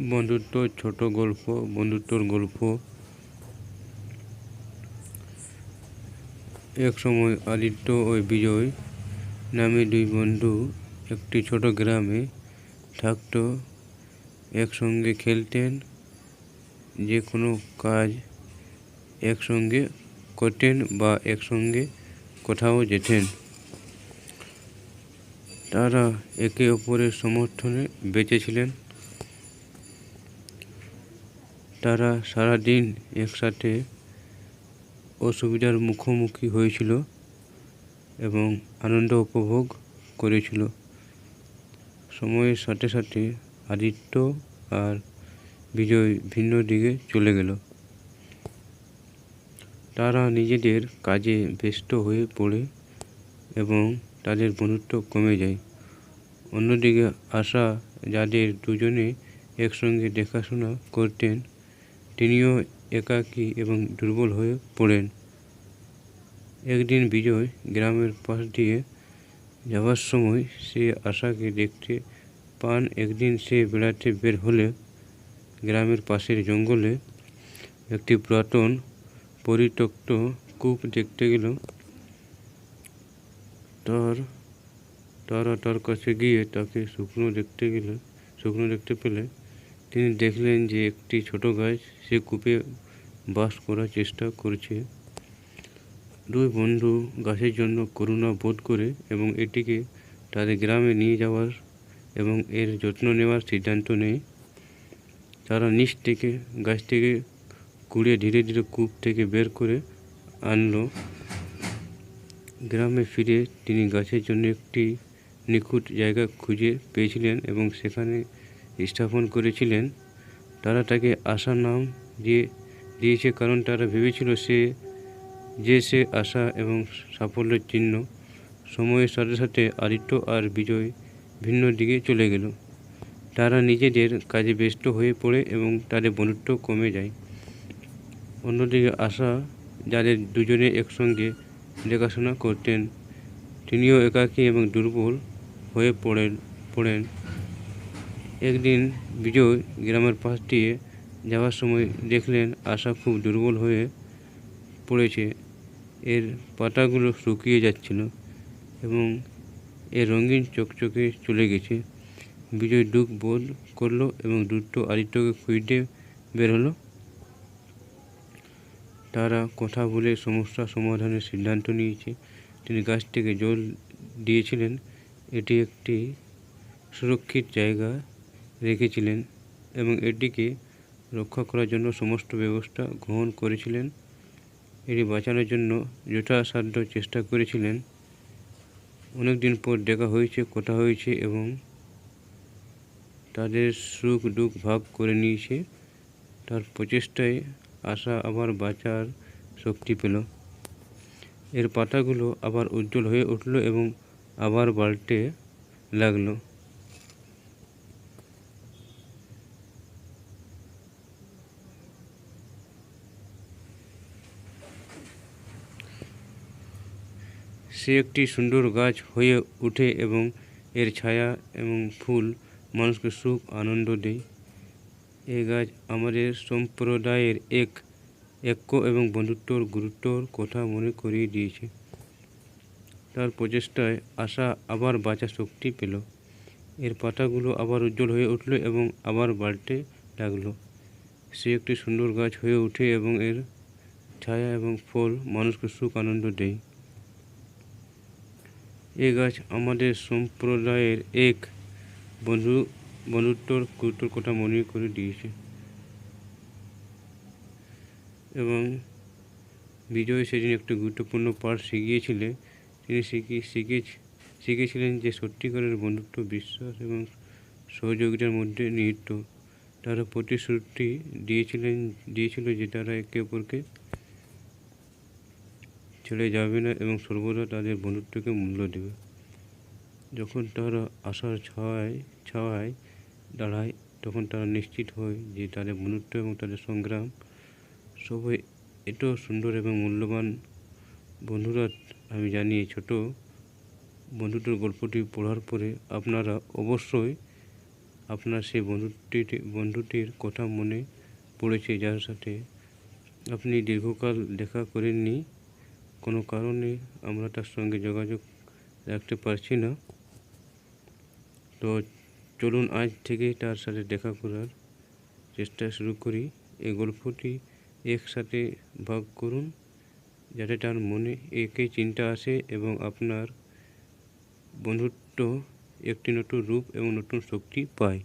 বন্ধুত্ব, ছোট গল্প, বন্ধুত্বর গল্প। এক সময় আদিত্য ও বিজয় নামে দুই বন্ধু একটি ছোট গ্রামে থাকত। একসঙ্গে খেলতেন যে কোনো কাজ একসঙ্গে করতেন বা একসঙ্গে কোথাও যেতেন। তারা একে অপরের সমর্থনে বেঁচে তারা সারাদিন একসাথে অসুবিধার মুখোমুখি হয়েছিল এবং আনন্দ উপভোগ করেছিল। সময়ের সাথে সাথে আদিত্য আর বিজয় ভিন্ন দিকে চলে গেল। তারা নিজেদের কাজে ব্যস্ত হয়ে পড়ে এবং তাদের বন্ধুত্ব কমে যায়। অন্যদিকে আশা, যাদের দুজনে একসঙ্গে দেখাশোনা করতেন তিনিও একাকী এবং দুর্বল হয়ে পড়েন। একদিন বিজয় গ্রামের পাশ দিয়ে যাওয়ার সময় সে আশাকে দেখতে পান। একদিন সে বেড়াতে বের হলে গ্রামের পাশের জঙ্গলে একটি পুরাতন পরিত্যক্ত কূপ দেখতে গেল। তার তারা তার কাছে গিয়ে তাকে শুকনো দেখতে গেলে, শুকনো দেখতে পেলে তিনি দেখলেন যে একটি ছোট গাছ সে কূপে বাস করার চেষ্টা করছে। দুই বন্ধু গাছের জন্য করুণা বোধ করে এবং এটিকে তাদের গ্রামে নিয়ে যাওয়ার এবং এর যত্ন নেওয়ার সিদ্ধান্ত নেয়। তারা নিচ থেকে গাছ থেকে কুড়িয়ে ধীরে ধীরে কূপ থেকে বের করে আনলো। গ্রামে ফিরে তিনি গাছের জন্য একটি নিখুঁত জায়গা খুঁজে পেয়েছিলেন এবং সেখানে স্থাপন করেছিলেন। তারা তাকে আশা নাম দিয়ে দিয়েছে কারণ তারা ভেবেছিল সে, যে সে আশা এবং সাফল্যের চিহ্ন সময়ের সাথে সাথে আদিত্য আর বিজয় ভিন্ন দিকে চলে গেল। তারা নিজেদের কাজে ব্যস্ত হয়ে পড়ে এবং তাদের বন্ধুত্ব কমে যায়। অন্যদিকে আশা, যাদের দুজনে একসঙ্গে দেখাশোনা করতেন, তিনিও একাকী এবং দুর্বল হয়ে পড়েন পড়েন। একদিন বিজয় গ্রামের পাশ দিয়ে যাওয়ার সময় দেখলেন আশা খুব দুর্বল হয়ে পড়েছে। এর পাতাগুলো শুকিয়ে যাচ্ছিল এবং এর রঙিন চকচকে চলে গেছে। বিজয় দুঃখ বোধ করল এবং দ্রুত আদিত্যকে খুঁজতে বের হলো। তারা কথা বলে সমস্যা সমাধানের সিদ্ধান্ত নিয়েছে। তিনি গাছ থেকে জল দিয়েছিলেন। এটি একটি সুরক্ষিত জায়গা। রেখেছিলেন এবং এটিকে রক্ষা করার জন্য সমস্ত ব্যবস্থা গ্রহণ করেছিলেন। এটি বাঁচানোর জন্য যথাসাধ্য চেষ্টা করেছিলেন। অনেক দিন পর দেখা হয়েছে, কথা হয়েছে এবং তাদের সুখ দুঃখ ভাগ করে নিয়েছে। তার প্রচেষ্টায় আশা আবার বাঁচার শক্তি পেল। এর পাতাগুলো আবার উজ্জ্বল হয়ে উঠল এবং আবার বাড়তে লাগল। সে একটি সুন্দর গাছ হয়ে ওঠে এবং এর ছায়া এবং ফুল মানুষকে সুখ, আনন্দ দেয়। এই গাছ আমাদের সম্প্রদায়ের এক ঐক্য এবং বন্ধুত্বর গুরুত্বর কথা মনে করিয়ে দিয়েছে। তার প্রচেষ্টায় আশা আবার বাঁচা শক্তি পেল। এর পাতাগুলো আবার উজ্জ্বল হয়ে উঠল এবং আবার বাড়তে লাগল। সে একটি সুন্দর গাছ হয়ে ওঠে এবং এর ছায়া এবং ফল মানুষকে সুখ, আনন্দ দেয়। এ গাছ আমাদের সম্প্রদায়ের এক বন্ধু, বন্ধুত্বর গুরুত্বর কথা মনে করে দিয়েছে। এবং বিজয় সেদিন একটি গুরুত্বপূর্ণ পাঠ শিখিয়েছিলেন তিনি শিখি, শিখে, শিখেছিলেন যে সত্যিকারের বন্ধুত্ব, বিশ্বাস এবং সহযোগিতার মধ্যে নিহিত। তারা প্রতিশ্রুতি দিয়েছিলেন, দিয়েছিল যে তারা একে অপরকে ছেড়ে যাবে না এবং সর্বদা তাদের বন্ধুত্বকে মূল্য দেবে। যখন তারা আশার ছায় ছায় দাঁড়ায়, তখন তারা নিশ্চিত হয় যে তাদের বন্ধুত্ব এবং তাদের সংগ্রাম সবাই এত সুন্দর এবং মূল্যবান। বন্ধুরা, আমি জানি ছোটো বন্ধুত্বের গল্পটি পড়ার পরে আপনারা অবশ্যই আপনার সেই বন্ধুটির বন্ধুটির কথা মনে পড়েছে, যার সাথে আপনি দীর্ঘকাল দেখা করেননি। কোনো কারণে আমরা তার সঙ্গে যোগাযোগ রাখতে পারছি না। তো চলুন আজ থেকে তার সাথে দেখা করার চেষ্টা শুরু করি। এই গল্পটি একসাথে ভাগ করুন, যাতে তার মনে একই চিন্তা আসে এবং আপনার বন্ধুত্ব একটি নতুন রূপ এবং নতুন শক্তি পায়।